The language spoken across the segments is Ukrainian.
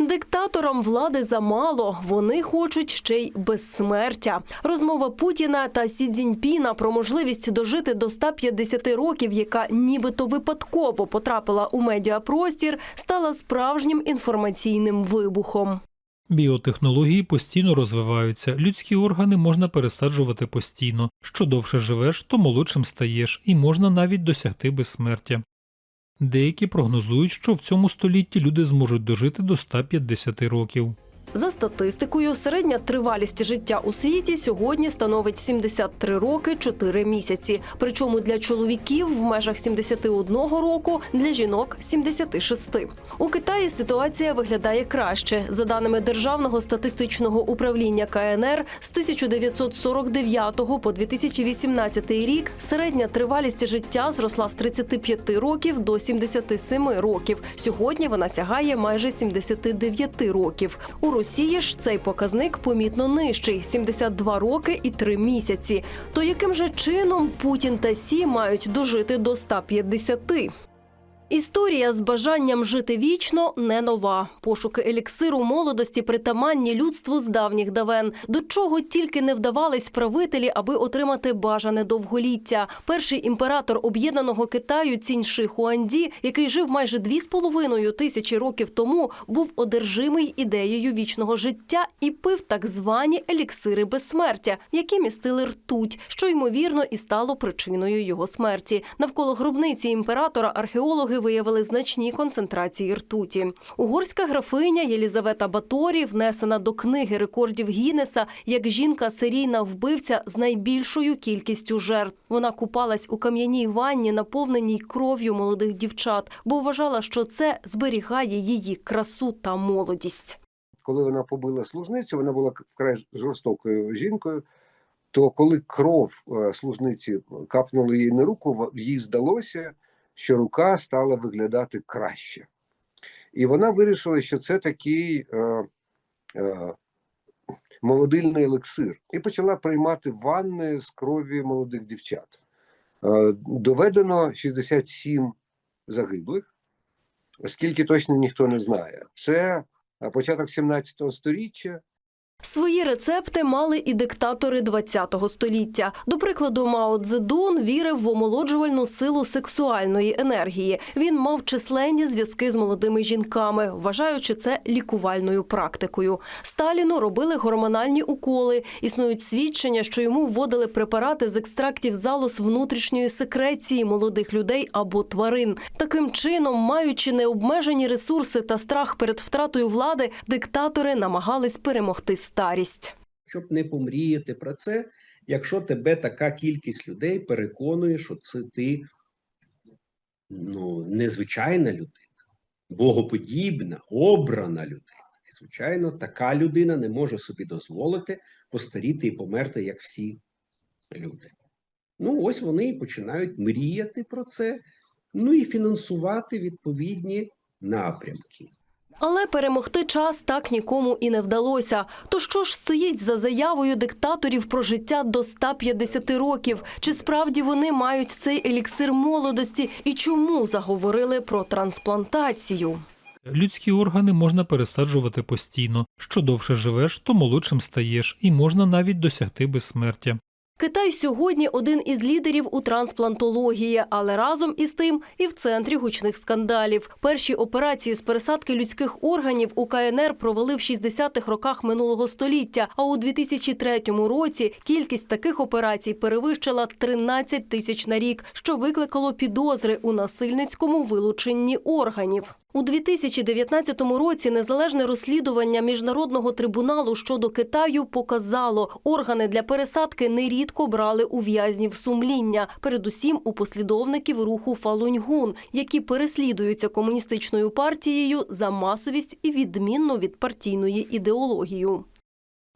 Диктаторам влади замало. Вони хочуть ще й безсмертя. Розмова Путіна та Сі Цзіньпіна про можливість дожити до 150 років, яка нібито випадково потрапила у медіапростір, стала справжнім інформаційним вибухом. Біотехнології постійно розвиваються, людські органи можна пересаджувати постійно. Що довше живеш, то молодшим стаєш, і можна навіть досягти безсмертя. Деякі прогнозують, що в цьому столітті люди зможуть дожити до 150 років. За статистикою, середня тривалість життя у світі сьогодні становить 73 роки 4 місяці. Причому для чоловіків в межах 71 року, для жінок 76. У Китаї ситуація виглядає краще. За даними Державного статистичного управління КНР, з 1949 по 2018 рік середня тривалість життя зросла з 35 років до 77 років. Сьогодні вона сягає майже 79 років. У Росії ж цей показник помітно нижчий 72 роки і 3 місяці. То яким же чином Путін та Сі мають дожити до 150? Історія з бажанням жити вічно не нова. Пошуки еліксиру молодості притаманні людству з давніх давен. До чого тільки не вдавались правителі, аби отримати бажане довголіття. Перший імператор об'єднаного Китаю Ціньши Хуанді, який жив майже дві з половиною тисячі років тому, був одержимий ідеєю вічного життя і пив так звані еліксири безсмертя, які містили ртуть, що ймовірно і стало причиною його смерті. Навколо гробниці імператора археологи виявили значні концентрації ртуті. Угорська графиня Єлізавета Баторі внесена до книги рекордів Гіннеса як жінка серійна вбивця з найбільшою кількістю жертв. Вона купалась у кам'яній ванні, наповненій кров'ю молодих дівчат, бо вважала, що це зберігає її красу та молодість. коли вона побила служницю, вона була вкрай жорстокою жінкою. То коли кров е, служниці капнула їй на руку, їй здалося, що рука стала виглядати краще. І вона вирішила, що це такий е, е, молодильний елексир, і почала приймати ванни з крові молодих дівчат. Е, доведено 67 загиблих, скільки точно ніхто не знає. Це початок 17 століття. Свої рецепти мали і диктатори ХХ століття. До прикладу, Мао Цзедун вірив в омолоджувальну силу сексуальної енергії. Він мав численні зв'язки з молодими жінками, вважаючи це лікувальною практикою. Сталіну робили гормональні уколи. Існують свідчення, що йому вводили препарати з екстрактів залоз внутрішньої секреції молодих людей або тварин. Таким чином, маючи необмежені ресурси та страх перед втратою влади, диктатори намагались перемогти старість. щоб не помріяти про це, якщо тебе така кількість людей переконує, що це ти ну, незвичайна людина, богоподібна, обрана людина. І, звичайно, така людина не може собі дозволити постаріти і померти, як всі люди. Ну, ось вони і починають мріяти про це, ну і фінансувати відповідні напрямки. Але перемогти час так нікому і не вдалося. То що ж стоїть за заявою диктаторів про життя до 150 років? Чи справді вони мають цей еліксир молодості? І чому заговорили про трансплантацію? Людські органи можна пересаджувати постійно. Що довше живеш, то молодшим стаєш, і можна навіть досягти безсмертя. Китай сьогодні один із лідерів у трансплантології, але разом із тим і в центрі гучних скандалів. Перші операції з пересадки людських органів у КНР провели в 60-х роках минулого століття. А у 2003 році кількість таких операцій перевищила 13 тисяч на рік, що викликало підозри у насильницькому вилученні органів. У 2019 році незалежне розслідування міжнародного трибуналу щодо Китаю показало, органи для пересадки нерідко брали у в'язнів сумління, передусім у послідовників руху Фалуньгун, які переслідуються комуністичною партією за масовість і відмінно від партійної ідеології.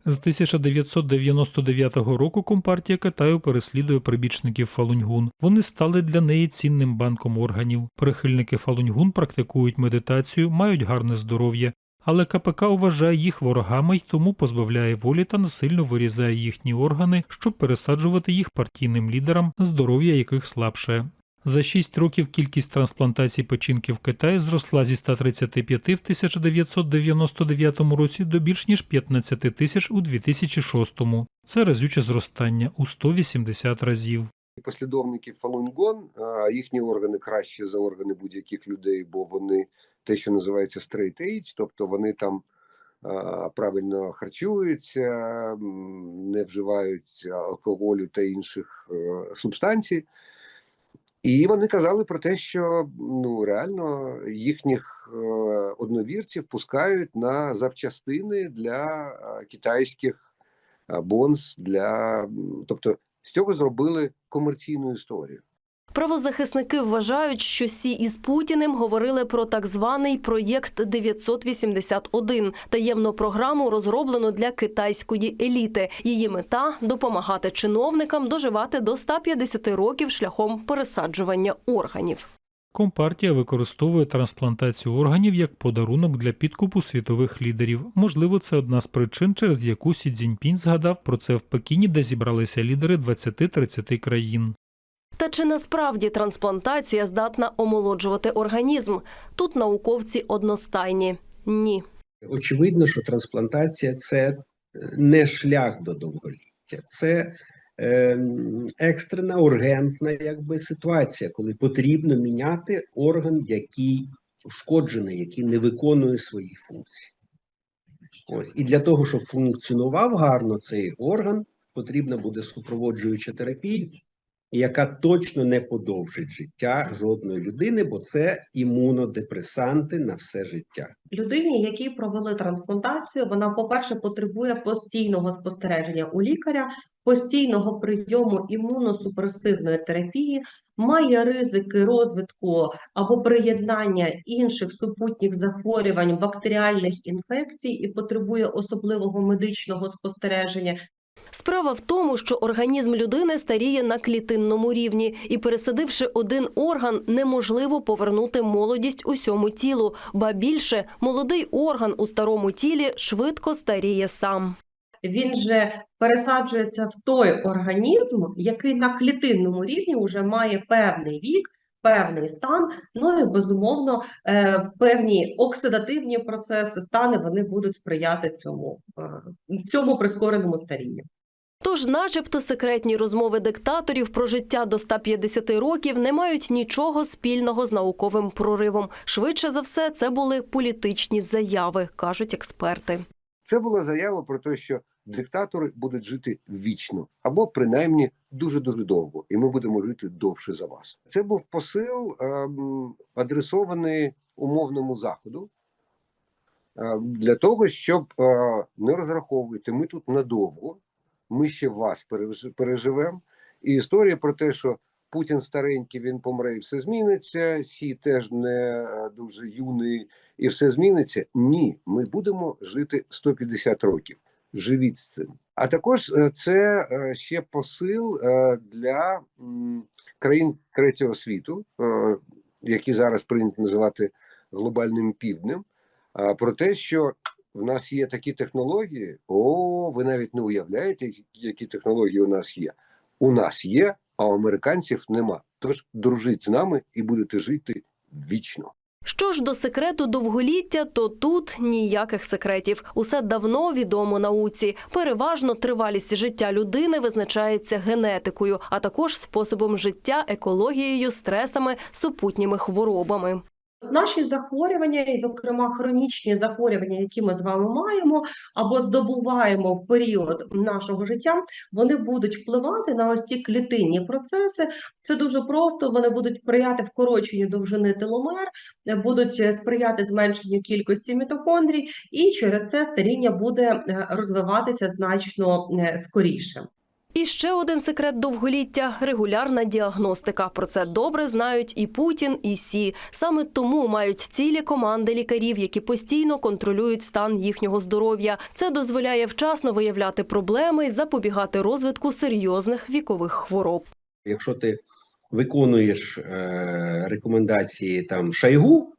З 1999 року Компартія Китаю переслідує прибічників Фалуньгун. Вони стали для неї цінним банком органів. Прихильники Фалуньгун практикують медитацію, мають гарне здоров'я. Але КПК вважає їх ворогами й тому позбавляє волі та насильно вирізає їхні органи, щоб пересаджувати їх партійним лідерам, здоров'я яких слабше. За 6 років кількість трансплантацій печінки в Китаї зросла зі 135 в 1999 році до більш ніж 15 тисяч у 2006. Це разюче зростання у 180 разів. Послідовники Фалунгон, їхні органи кращі за органи будь-яких людей, бо вони те, що називається straight age, тобто вони там правильно харчуються, не вживають алкоголю та інших е, субстанцій. І вони казали про те, що ну реально їхніх е, одновірців пускають на запчастини для е, китайських е, бонз, для тобто з цього зробили комерційну історію. Правозахисники вважають, що Сі із Путіним говорили про так званий проєкт 981 – таємну програму, розроблену для китайської еліти. Її мета допомагати чиновникам доживати до 150 років шляхом пересаджування органів. Компартія використовує трансплантацію органів як подарунок для підкупу світових лідерів. Можливо, це одна з причин, через яку Сі Цзіньпінь згадав про це в Пекіні, де зібралися лідери 20-30 країн. Та чи насправді трансплантація здатна омолоджувати організм? Тут науковці одностайні – ні. Очевидно, що трансплантація це е, не шлях до довголіття, це е, екстрена ургентна якби, ситуація, коли потрібно міняти орган, який ушкоджений, який не виконує свої функції. Ось. І для того, щоб функціонував гарно цей орган, потрібна буде супроводжуюча терапія, яка точно не подовжить життя жодної людини, бо це імунодепресанти на все життя. Людині, якій провели трансплантацію, вона, по-перше, потребує постійного спостереження у лікаря, постійного прийому імуносупресивної терапії, має ризики розвитку або приєднання інших супутніх захворювань, бактеріальних інфекцій і потребує особливого медичного спостереження. Справа в тому, що організм людини старіє на клітинному рівні, і пересадивши один орган, неможливо повернути молодість усьому тілу. Ба більше молодий орган у старому тілі швидко старіє сам. Він же пересаджується в той організм, який на клітинному рівні вже має певний вік, певний стан. Ну і безумовно е, певні оксидативні процеси, стани вони будуть сприяти цьому, е, цьому прискореному старінню. Тож, начебто, секретні розмови диктаторів про життя до 150 років не мають нічого спільного з науковим проривом. Швидше за все, це були політичні заяви, кажуть експерти. Це була заява про те, що диктатори будуть жити вічно або принаймні дуже дуже довго, і ми будемо жити довше за вас. Це був посил, ем, адресований умовному заходу е, для того, щоб е, не розраховувати. Ми тут надовго, ми ще вас переживемо. І історія про те, що Путін старенький, він помре і все зміниться. Сі теж не е, дуже юний, і все зміниться. Ні, ми будемо жити 150 років. Живіть з цим. А також е, це е, ще посил для країн третього світу, які зараз прийнято називати глобальним півднем. Про те, що в нас є такі технології. О, ви навіть не уявляєте, які- технології у нас є. У нас є, а у американців нема. Тож дружіть з нами і будете жити вічно. Що ж до секрету довголіття, то тут ніяких секретів. Усе давно відомо науці. Переважно тривалість життя людини визначається генетикою, а також способом життя, екологією, стресами, супутніми хворобами. Наші захворювання, і, зокрема, хронічні захворювання, які ми з вами маємо або здобуваємо в період нашого життя, вони будуть впливати на ось ці клітинні процеси. Це дуже просто. Вони будуть сприяти вкороченню довжини теломер, будуть сприяти зменшенню кількості мітохондрій, і через це старіння буде е, розвиватися значно е, скоріше. І ще один секрет довголіття регулярна діагностика. Про це добре знають і Путін, і Сі. Саме тому мають цілі команди лікарів, які постійно контролюють стан їхнього здоров'я. Це дозволяє вчасно виявляти проблеми і запобігати розвитку серйозних вікових хвороб. Якщо ти виконуєш е, рекомендації там Шайгу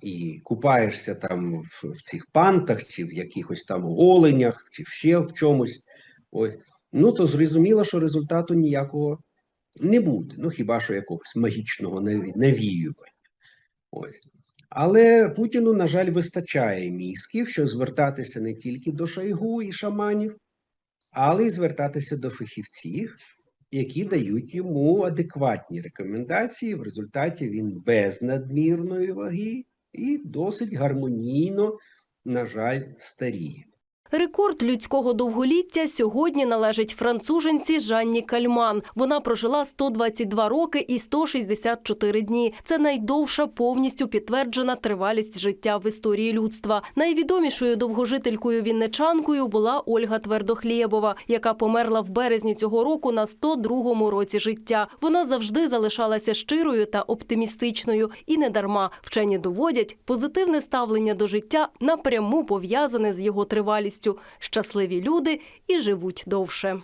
і купаєшся там в, в цих пантах, чи в якихось там голенях, чи ще в чомусь, ой, ну то зрозуміло, що результату ніякого Не буде. Ну хіба що якогось магічного навіювання. Ось. Але Путіну, на жаль, вистачає мізків, що звертатися не тільки до Шойгу і шаманів, але й звертатися до фахівців, які дають йому адекватні рекомендації. В результаті він без надмірної ваги і досить гармонійно, на жаль, старіє. Рекорд людського довголіття сьогодні належить француженці Жанні Кальман. Вона прожила 122 роки і 164 дні. Це найдовша повністю підтверджена тривалість життя в історії людства. Найвідомішою довгожителькою вінничанкою була Ольга Твердохлєбова, яка померла в березні цього року на 102-му році життя. Вона завжди залишалася щирою та оптимістичною. І не дарма вчені доводять, позитивне ставлення до життя напряму пов'язане з його тривалістю. Щасливі люди і живуть довше.